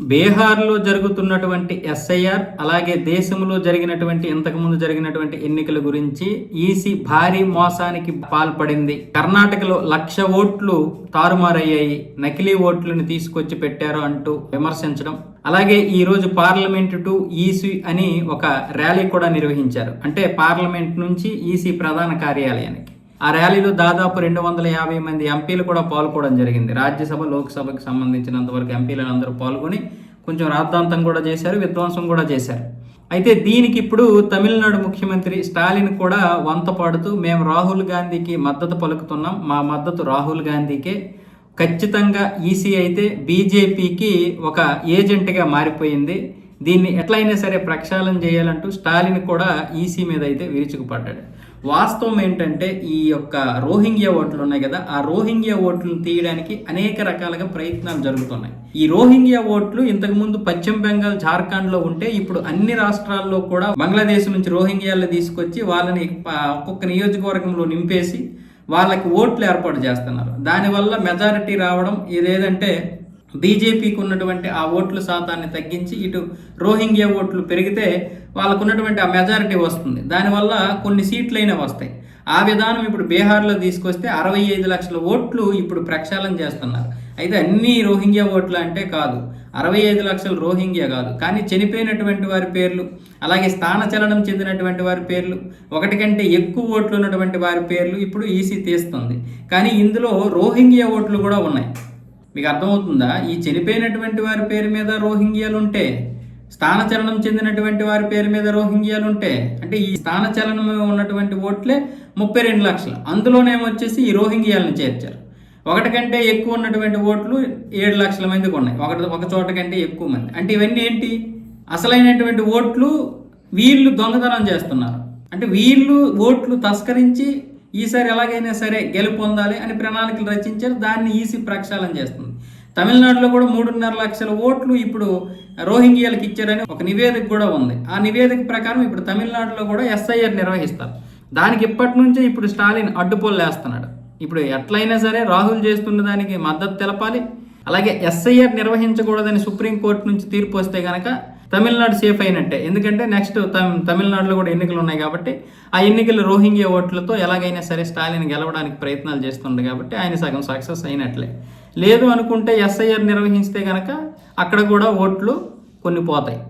బీహార్లో జరుగుతున్నటువంటి ఎస్ఐఆర్ అలాగే దేశంలో జరిగినటువంటి ఇంతకుముందు జరిగినటువంటి ఎన్నికల గురించి ఈసీ భారీ మోసానికి పాల్పడింది. కర్ణాటకలో లక్ష ఓట్లు తారుమారయ్యాయి. నకిలీ ఓట్లను తీసుకొచ్చి పెట్టారు అంటూ విమర్శించడం. అలాగే ఈ రోజు పార్లమెంట్ టు ఈసీ అని ఒక ర్యాలీ కూడా నిర్వహించారు. అంటే పార్లమెంట్ నుంచి ఈసీ ప్రధాన కార్యాలయానికి. ఆ ర్యాలీలో దాదాపు రెండు వందల యాభై మంది ఎంపీలు కూడా పాల్గొనడం జరిగింది. రాజ్యసభ లోక్సభకు సంబంధించినంత వరకు ఎంపీలు అందరూ పాల్గొని కొంచెం రాద్ధాంతం కూడా చేశారు విధ్వంసం కూడా చేశారు. అయితే దీనికి ఇప్పుడు తమిళనాడు ముఖ్యమంత్రి స్టాలిన్ కూడా వంత పాడుతూ మేము రాహుల్ గాంధీకి మద్దతు పలుకుతున్నాం. మా మద్దతు రాహుల్ గాంధీకే. ఖచ్చితంగా ఈసీ అయితే బీజేపీకి ఒక ఏజెంట్గా మారిపోయింది. దీన్ని ఎట్లయినా సరే ప్రక్షాళన చేయాలంటూ స్టాలిన్ కూడా ఈసీ మీద అయితే విరుచుకుపడ్డాడు. వాస్తవం ఏంటంటే ఈ యొక్క రోహింగ్యా ఓట్లు ఉన్నాయి కదా ఆ రోహింగ్యా ఓట్లను తీయడానికి అనేక రకాలుగా ప్రయత్నాలు జరుగుతున్నాయి. ఈ రోహింగ్యా ఓట్లు ఇంతకుముందు పశ్చిమ బెంగాల్ జార్ఖండ్లో ఉంటే ఇప్పుడు అన్ని రాష్ట్రాల్లో కూడా బంగ్లాదేశ్ నుంచి రోహింగ్యాలు తీసుకొచ్చి వాళ్ళని ఒక్కొక్క నియోజకవర్గంలో నింపేసి వాళ్ళకి ఓట్లు ఏర్పాటు చేస్తున్నారు. దానివల్ల మెజారిటీ రావడం ఇదేదంటే బీజేపీకి ఉన్నటువంటి ఆ ఓట్ల శాతాన్ని తగ్గించి ఇటు రోహింగ్యా ఓట్లు పెరిగితే వాళ్ళకు ఉన్నటువంటి ఆ మెజారిటీ వస్తుంది. దానివల్ల కొన్ని సీట్లైనా వస్తాయి. ఆ విధానం ఇప్పుడు బీహార్లో తీసుకొస్తే అరవై ఐదు లక్షల ఓట్లు ఇప్పుడు ప్రక్షాళన చేస్తున్నారు. అయితే అన్ని రోహింగ్యా ఓట్లు అంటే కాదు. అరవై ఐదు లక్షల రోహింగ్యా కాదు. కానీ చనిపోయినటువంటి వారి పేర్లు అలాగే స్థానచలనం చెందినటువంటి వారి పేర్లు ఒకటి కంటే ఎక్కువ ఓట్లు ఉన్నటువంటి వారి పేర్లు ఇప్పుడు ఈసీ తీస్తుంది. కానీ ఇందులో రోహింగ్యా ఓట్లు కూడా ఉన్నాయి. మీకు అర్థమవుతుందా? ఈ చనిపోయినటువంటి వారి పేరు మీద రోహింగ్యాలు ఉంటే స్థానచలనం చెందినటువంటి వారి పేరు మీద రోహింగ్యాలు ఉంటే అంటే ఈ స్థానచలనం ఉన్నటువంటి ఓట్లే ముప్పై రెండు లక్షలు. అందులోనేమొచ్చేసి ఈ రోహింగ్యాలను చేర్చారు. ఒకటి కంటే ఎక్కువ ఉన్నటువంటి ఓట్లు ఏడు లక్షల మందికి ఉన్నాయి. ఒకటి ఒక చోట కంటే ఎక్కువ మంది. అంటే ఇవన్నీ ఏంటి? అసలైనటువంటి ఓట్లు వీళ్ళు దొంగతనం చేస్తున్నారు. అంటే వీళ్ళు ఓట్లు తస్కరించి ఈసారి ఎలాగైనా సరే గెలుపు పొందాలి అని ప్రణాళికలు రచించారు. దాన్ని ఈసీ ప్రక్షాళన చేస్తుంది. తమిళనాడులో కూడా మూడున్నర లక్షల ఓట్లు ఇప్పుడు రోహింగ్యాలకు ఇచ్చారని ఒక నివేదిక కూడా ఉంది. ఆ నివేదిక ప్రకారం ఇప్పుడు తమిళనాడులో కూడా ఎస్ఐఆర్ నిర్వహిస్తారు. దానికి ఇప్పటి నుంచే ఇప్పుడు స్టాలిన్ అడ్డుపోలు వేస్తున్నాడు. ఇప్పుడు ఎట్లయినా సరే రాహుల్ చేస్తున్న దానికి మద్దతు తెలపాలి. అలాగే ఎస్ఐఆర్ నిర్వహించకూడదని సుప్రీంకోర్టు నుంచి తీర్పు వస్తే కనుక తమిళనాడు సేఫ్ అయినట్టే. ఎందుకంటే నెక్స్ట్ తమిళనాడులో కూడా ఎన్నికలు ఉన్నాయి కాబట్టి ఆ ఎన్నికలు రోహింగ్యా ఓట్లతో ఎలాగైనా సరే స్టాలిన్ గెలవడానికి ప్రయత్నాలు చేస్తుండే కాబట్టి ఆయన సగం సక్సెస్ అయినట్లే. లేదు అనుకుంటే ఎస్ఐఆర్ నిర్వహిస్తే కనుక అక్కడ కూడా ఓట్లు కొన్ని పోతాయి.